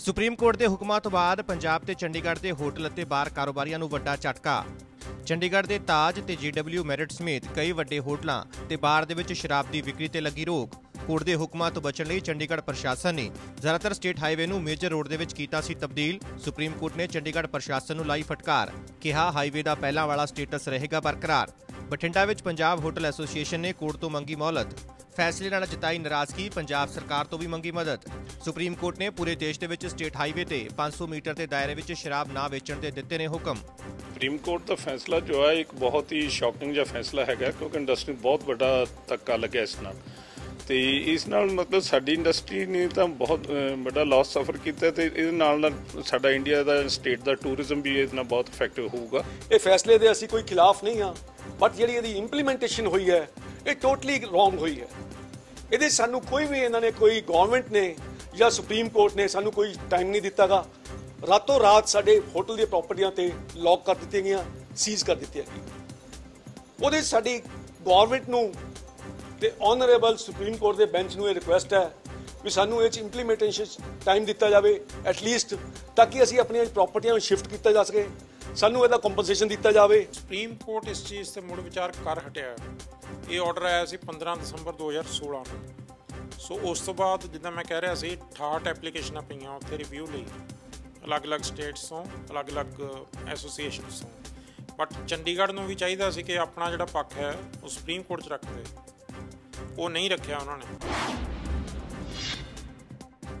Supreme court ਦੇ ਹੁਕਮਾਂ ਤੋਂ ਬਾਅਦ ਪੰਜਾਬ ਤੇ ਚੰਡੀਗੜ੍ਹ ਦੇ ਹੋਟਲ ਅਤੇ ਬਾਰ ਕਾਰੋਬਾਰੀਆਂ ਨੂੰ ਵੱਡਾ ਝਟਕਾ। ਚੰਡੀਗੜ੍ਹ ਦੇ ਤਾਜ ਤੇ ਜੀਡਬਲਯੂ ਮੈਰਿਟ ਸਮੇਤ ਕਈ ਵੱਡੇ ਹੋਟਲਾਂ ਤੇ ਬਾਰ ਦੇ ਵਿੱਚ ਸ਼ਰਾਬ ਦੀ ਵਿਕਰੀ ਤੇ ਲੱਗੀ ਰੋਕ। ਕੋਰਟ ਦੇ ਹੁਕਮਾਂ ਤੋਂ ਬਚਣ ਲਈ ਚੰਡੀਗੜ੍ਹ ਪ੍ਰਸ਼ਾਸਨ ਨੇ ਜ਼ਿਆਦਾਤਰ ਸਟੇਟ ਹਾਈਵੇ ਨੂੰ ਮੇਜਰ ਰੋਡ ਦੇ ਵਿੱਚ ਕੀਤਾ ਸੀ ਤਬਦੀਲ। ਸੁਪਰੀਮ ਕੋਰਟ ਨੇ ਚੰਡੀਗੜ੍ਹ ਪ੍ਰਸ਼ਾਸਨ ਨੂੰ ਲਾਈ ਫਟਕਾਰ, ਕਿਹਾ ਹਾਈਵੇ ਦਾ ਪਹਿਲਾਂ ਵਾਲਾ ਸਟੇਟਸ ਰਹੇਗਾ ਬਰਕਰਾਰ। ਬਠਿੰਡਾ ਵਿੱਚ ਪੰਜਾਬ ਹੋਟਲ ਐਸੋਸੀਏਸ਼ਨ ਨੇ ਕੋਰਟ ਤੋਂ ਮੰਗੀ ਮੌਲਤ। ਫੈਸਲੇ ਨਾਲ ਜਤਾਈ ਨਾਰਾਜ਼ਗੀ ਪੰਜਾਬ ਸਰਕਾਰ ਤੋਂ ਵੀ ਮੰਗੀ ਮਦਦ। ਸੁਪਰੀਮ ਕੋਰਟ ਨੇ ਪੂਰੇ ਦੇਸ਼ ਦੇ ਵਿੱਚ ਸਟੇਟ ਹਾਈਵੇ ਤੇ 500 ਮੀਟਰ ਦੇ ਦਾਇਰੇ ਵਿੱਚ ਸ਼ਰਾਬ ਨਾ ਵੇਚਣ ਦੇ ਦਿੱਤੇ ਨੇ ਹੁਕਮ। ਸੁਪਰੀਮ ਕੋਰਟ ਦਾ ਫੈਸਲਾ ਜੋ ਹੈ ਇੱਕ ਬਹੁਤ ਹੀ ਸ਼ੌਕਿੰਗ ਜਿਹਾ ਫੈਸਲਾ ਹੈਗਾ ਕਿਉਂਕਿ ਇੰਡਸਟਰੀ ਬਹੁਤ ਵੱਡਾ ਧੱਕਾ ਲੱਗਿਆ ਇਸ ਨਾਲ। ਤੇ ਇਸ ਨਾਲ ਮਤਲਬ ਸਾਡੀ ਇੰਡਸਟਰੀ ਨੇ ਤਾਂ ਬਹੁਤ ਵੱਡਾ ਲਾਸ ਸਫਰ ਕੀਤਾ ਤੇ ਇਹਦੇ ਨਾਲ ਨਾਲ ਸਾਡਾ ਇੰਡੀਆ ਦਾ ਸਟੇਟ ਦਾ ਟੂਰਿਜ਼ਮ ਵੀ ਇਹਦੇ ਨਾਲ ਬਹੁਤ ਇਫੈਕਟਿਵ ਹੋਊਗਾ। ਇਹ ਫੈਸਲੇ ਦੇ ਅਸੀਂ ਕੋਈ ਖਿਲਾਫ ਨਹੀਂ ਹਾਂ ਬਟ ਜਿਹੜੀ ਇਹਦੀ ਇੰਪਲੀਮੈਂਟੇਸ਼ਨ ਹੋਈ ਹੈ ਇਹ ਟੋਟਲੀ ਰੋਂਗ ਹੋਈ ਹੈ। ਇਹਦੇ 'ਚ ਸਾਨੂੰ ਕੋਈ ਵੀ ਇਹਨਾਂ ਨੇ ਕੋਈ ਗਵਰਨਮੈਂਟ ਨੇ ਜਾਂ ਸੁਪਰੀਮ ਕੋਰਟ ਨੇ ਸਾਨੂੰ ਕੋਈ ਟਾਈਮ ਨਹੀਂ ਦਿੱਤਾਗਾ। ਰਾਤੋਂ ਰਾਤ ਸਾਡੇ ਹੋਟਲ ਦੀਆਂ ਪ੍ਰਾਪਰਟੀਆਂ ਤੇ ਲੌਕ ਕਰ ਦਿੱਤੀਆਂ ਗਈਆਂ ਸੀਜ਼ ਕਰ ਦਿੱਤੀਆਂ ਗਈਆਂ। ਉਹਦੇ 'ਚ ਸਾਡੀ ਗਵਰਨਮੈਂਟ ਨੂੰ ਤੇ ਆਨਰੇਬਲ ਸੁਪਰੀਮ ਕੋਰਟ ਦੇ ਬੈਂਚ ਨੂੰ ਇਹ ਰਿਕੁਐਸਟ ਹੈ ਵੀ ਸਾਨੂੰ ਇਹ ਚ ਇੰਪਲੀਮੈਂਟੇਸ਼ਨ ਟਾਈਮ ਦਿੱਤਾ ਜਾਵੇ ਐਟ ਲੀਸਟ ਤਾਂ ਕਿ ਅਸੀਂ ਆਪਣੀਆਂ ਪ੍ਰਾਪਰਟੀਆਂ ਨੂੰ ਸ਼ਿਫਟ ਕੀਤਾ ਜਾ ਸਕੇ। ਸਾਨੂੰ ਇਹਦਾ ਕੰਪਨਸੇਸ਼ਨ ਦਿੱਤਾ ਜਾਵੇ। ਸੁਪਰੀਮ ਕੋਰਟ ਇਸ ਚੀਜ਼ ਤੇ ਮੁੜ ਵਿਚਾਰ ਕਰ ਹਟਿਆ ਇਹ ਆਰਡਰ ਆਇਆ ਸੀ 15 ਦਸੰਬਰ 2016 ਨੂੰ। ਸੋ ਉਸ ਤੋਂ ਬਾਅਦ ਜਿੱਦਾਂ ਮੈਂ ਕਹਿ ਰਿਹਾ ਸੀ 68 ਐਪਲੀਕੇਸ਼ਨਾਂ ਪਈਆਂ ਉੱਥੇ ਰਿਵਿਊ ਲਈ। ਅਲੱਗ-ਅਲੱਗ ਸਟੇਟਸ ਤੋਂ, ਅਲੱਗ-ਅਲੱਗ ਐਸੋਸੀਏਸ਼ਨਸ ਤੋਂ। ਬਟ ਚੰਡੀਗੜ੍ਹ ਨੂੰ ਵੀ ਚਾਹੀਦਾ ਸੀ ਕਿ ਆਪਣਾ ਜਿਹੜਾ ਪੱਖ ਹੈ, ਉਹ ਸੁਪਰੀਮ ਕੋਰਟ 'ਚ ਰੱਖਦੇ ਉਹ ਨਹੀਂ ਰੱਖਿਆ ਉਹਨਾਂ ਨੇ।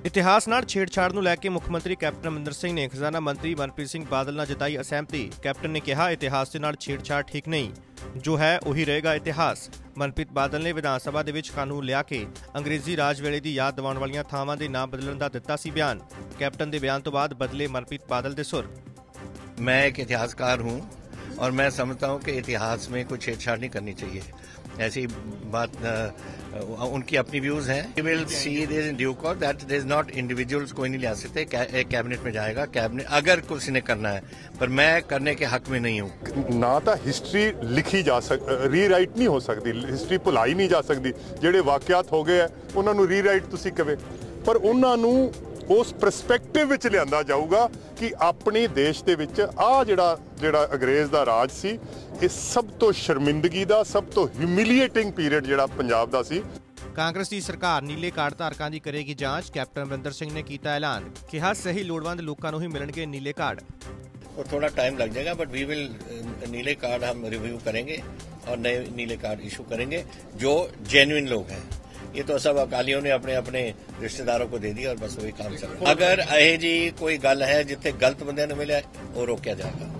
ਇਤਿਹਾਸ ਨਾਲ ਛੇੜਛਾੜ ਨੂੰ ਲੈ ਕੇ ਮੁੱਖ ਮੰਤਰੀ ਕੈਪਟਨ ਅਮਰਿੰਦਰ ਸਿੰਘ ਨੇ ਖਜ਼ਾਨਾ ਮੰਤਰੀ ਮਨਪ੍ਰੀਤ ਸਿੰਘ ਬਾਦਲ ਨਾਲ ਜਤਾਈ ਅਸਹਿਮਤੀ। ਕੈਪਟਨ ਨੇ ਕਿਹਾ, ਇਤਿਹਾਸ ਦੇ ਨਾਲ ਛੇੜਛਾੜ ਠੀਕ ਨਹੀਂ। ਜੋ ਹੈ, ਉਹੀ ਰਹੇਗਾ ਇਤਿਹਾਸ। ਮਨਪ੍ਰੀਤ ਬਾਦਲ ਨੇ ਵਿਧਾਨ ਸਭਾ ਦੇ ਵਿੱਚ ਕਾਨੂੰਨ ਲਿਆ ਕੇ ਅੰਗਰੇਜ਼ੀ ਰਾਜ ਵੇਲੇ ਦੀ ਯਾਦ ਦਿਵਾਉਣ ਵਾਲੀਆਂ ਥਾਵਾਂ ਦੇ ਨਾਮ ਬਦਲਣ ਦਾ ਦਿੱਤਾ ਸੀ ਬਿਆਨ। ਕੈਪਟਨ ਦੇ ਬਿਆਨ ਤੋਂ ਬਾਅਦ ਬਦਲੇ ਮਨਪ੍ਰੀਤ ਬਾਦਲ ਦੇ ਸੁਰ। ਮੈਂ ਇੱਕ ਇਤਿਹਾਸਕਾਰ ਹੂੰ। और मैं समझता हूं कि इतिहास में कोई छेड़छाड़ नहीं करनी चाहिए ऐसी बात अ, उनकी अपनी व्यूज हैं we will see this in due course that this not individuals कोई नहीं ले आ सकते कै- एक कैबिनेट में जाएगा कैबिनेट अगर किसी ने करना है पर मैं करने के हक में नहीं हूं ਨਾ ਤਾਂ ਹਿਸਟਰੀ ਲਿਖੀ ਜਾ ਸਕ ਰੀਰਾਈਟ ਨਹੀਂ ਹੋ ਸਕਦੀ ਹਿਸਟਰੀ ਭੁਲਾਈ ਨਹੀਂ ਜਾ ਸਕਦੀ ਜਿਹੜੇ ਵਾਕਿਆਤ ਹੋ ਗਏ ਆ ਉਹਨਾਂ ਨੂੰ ਰੀਰਾਈਟ ਤੁਸੀਂ ਕਵੇ ਪਰ ਉਹਨਾਂ ਨੂੰ ਉਸ ਪਰਸਪੈਕਟਿਵ ਵਿੱਚ ਲਿਆਂਦਾ ਜਾਊਗਾ ਕਿ ਆਪਣੀ ਦੇਸ਼ ਦੇ ਵਿੱਚ ਆ ਜਿਹੜਾ ਜਿਹੜਾ ਅੰਗਰੇਜ਼ ਦਾ ਰਾਜ ਸੀ ਇਹ ਸਭ ਤੋਂ ਸ਼ਰਮਿੰਦਗੀ ਦਾ ਸਭ ਤੋਂ ਹਿਊਮਿਲੀਏਟਿੰਗ ਪੀਰੀਅਡ ਜਿਹੜਾ ਪੰਜਾਬ ਦਾ ਸੀ ਕਾਂਗਰਸ ਦੀ ਸਰਕਾਰ ਨੀਲੇ ਕਾਰਡ ਧਾਰਕਾਂ ਦੀ ਕਰੇਗੀ ਜਾਂਚ ਕੈਪਟਨ ਅਮਰਿੰਦਰ ਸਿੰਘ ਨੇ ਕੀਤਾ ਐਲਾਨ ਕਿਹਾ ਸਹੀ ਲੋੜਵੰਦ ਲੋਕਾਂ ਨੂੰ ਹੀ ਮਿਲਣਗੇ ਨੀਲੇ ਕਾਰਡ और थोड़ा टाइम लग जाएगा बट वी विल नीले कार्ड हम रिव्यू करेंगे और नए नीले कार्ड इशू करेंगे जो जेन्युइन लोग हैं ये तो सब अकालियों ने अपने अपने रिश्तेदारों को दे दिया और बस वही काम चल रहा है अगर अहे जी कोई गल है जिथे गलत बंदे ने मिले वो रोकया जाएगा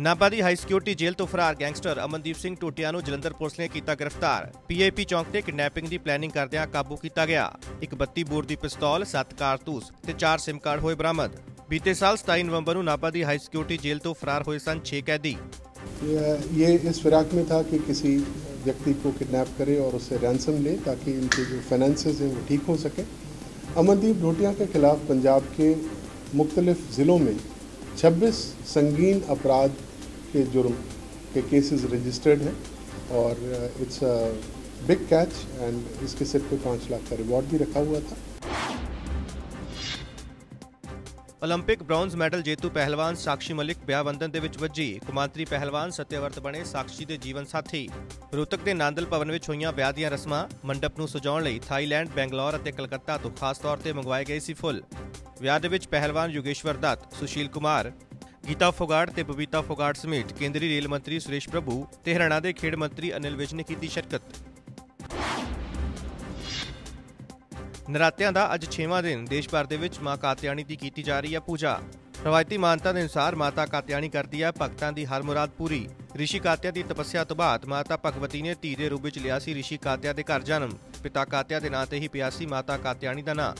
ਨਾਭਾ ਦੀ ਹਾਈ ਸਿਕਿਉਰਿਟੀ ਜੇਲ੍ਹ ਤੋਂ ਫਰਾਰ ਗੈਂਗਸਟਰ ਅਮਨਦੀਪ ਸਿੰਘ ਟੋਟਿਆ ਨੂੰ ਜਲੰਧਰ ਪੁਲਿਸ ਨੇ ਕੀਤਾ ਗ੍ਰਿਫਤਾਰ ਪੀਆਈਪੀ ਚੌਂਕ ਤੇ ਕਿਡਨੈਪਿੰਗ ਦੀ ਪਲੈਨਿੰਗ ਕਰਦਿਆਂ ਕਾਬੂ ਕੀਤਾ ਗਿਆ ਇੱਕ 32 ਬੋਰ ਦੀ ਪਿਸਤੌਲ 7 ਕਾਰਤੂਸ ਤੇ 4 ਸਿਮ ਕਾਰਡ ਹੋਏ ਬਰਾਮਦ ਬੀਤੇ ਸਾਲ 27 ਨਵੰਬਰ ਨੂੰ ਨਾਭਾ ਦੀ ਹਾਈ ਸਿਕਿਉਰਿਟੀ ਜੇਲ੍ਹ ਤੋਂ ਫਰਾਰ ਹੋਏ ਸਨ 6 ਕੈਦੀ ये ये इस फिराक में था कि किसी व्यक्ति को किडनैप करे और उससे रैंसम ले ताकि इनके जो फाइनेंसेस हैं वो ठीक हो सके। अमनदीप ढोटिया के खिलाफ पंजाब के मुख्तलिफ़ ज़िलों में 26 संगीन अपराध के जुर्म के केसेस रजिस्टर्ड हैं और इट्स बिग कैच एंड इसके सिर पे पाँच लाख का रिवॉर्ड भी रखा हुआ था। 올림픽 ਬ੍ਰੌਂਜ਼ ਮੈਡਲ ਜੇਤੂ ਪਹਿਲਵਾਨ ਸਾਕਸ਼ੀ ਮਲਿਕ ਵਿਆਹ ਬੰਧਨ ਦੇ ਵਿੱਚ ਵੱਜੀ ਕੁਮਾਂਤਰੀ ਪਹਿਲਵਾਨ ਸਤਿਆਵਰਤ ਬਣੇ ਸਾਕਸ਼ੀ ਦੇ ਜੀਵਨ ਸਾਥੀ ਰੋਹਤਕ ਦੇ ਨਾਂਦਲ ਭਵਨ ਵਿੱਚ ਹੋਈਆਂ ਵਿਆਹ ਦੀਆਂ ਰਸਮਾਂ ਮੰਡਪ ਨੂੰ ਸਜਾਉਣ ਲਈ ਥਾਈਲੈਂਡ ਬੈਂਗਲੌਰ ਅਤੇ ਕਲਕੱਤਾ ਤੋਂ ਖਾਸ ਤੌਰ ਤੇ ਮੰਗਵਾਏ ਗਏ ਸੀ ਫੁੱਲ ਵਿਆਹ ਦੇ ਵਿੱਚ ਪਹਿਲਵਾਨ ਯੋਗੇਸ਼ਵਰ ਦੱਤ ਸੁਸ਼ੀਲ ਕੁਮਾਰ ਗੀਤਾ ਫੋਗਾਟ ਤੇ ਬਬੀਤਾ ਫੋਗਾਟ ਸਮੇਤ ਕੇਂਦਰੀ ਰੇਲ ਮੰਤਰੀ ਸੁਰੇਸ਼ ਪ੍ਰਭੂ ਤੇ ਹਰਿਆਣਾ ਦੇ ਖੇਡ ਮੰਤਰੀ ਅਨਿਲ ਵਿਜ ਨੇ ਕੀਤੀ ਸ਼ਿਰਕਤ ਨਰਾਤਿਆਂ ਦਾ ਅੱਜ 6ਵਾਂ ਦਿਨ। ਦੇਸ਼ ਭਰ ਦੇ ਵਿੱਚ ਮਾਂ ਕਾਤਿਆਣੀ ਦੀ ਕੀਤੀ ਜਾ ਰਹੀ ਹੈ ਪੂਜਾ। ਰਵਾਇਤੀ ਮਾਨਤਾ ਦੇ ਅਨੁਸਾਰ ਮਾਤਾ ਕਾਤਿਆਣੀ ਕਰਦੀ ਹੈ, ਭਗਤਾਂ ਦੀ ਹਰ ਮੁਰਾਦ ਪੂਰੀ। ਰਿਸ਼ੀ ਕਾਤਿਆ ਦੀ ਤਪੱਸਿਆ ਤੋਂ ਬਾਅਦ ਮਾਤਾ ਭਗਵਤੀ ਨੇ ਧੀ ਦੇ ਰੂਪ ਵਿੱਚ ਲਿਆ ਸੀ ਰਿਸ਼ੀ ਕਾਤਿਆ ਦੇ ਘਰ ਜਨਮ। ਪਿਤਾ ਕਾਤਿਆ ਦੇ ਨਾਂ ਤੇ ਹੀ ਪਿਆ ਸੀ ਮਾਤਾ ਕਾਤਿਆਣੀ ਦਾ ਨਾਂ।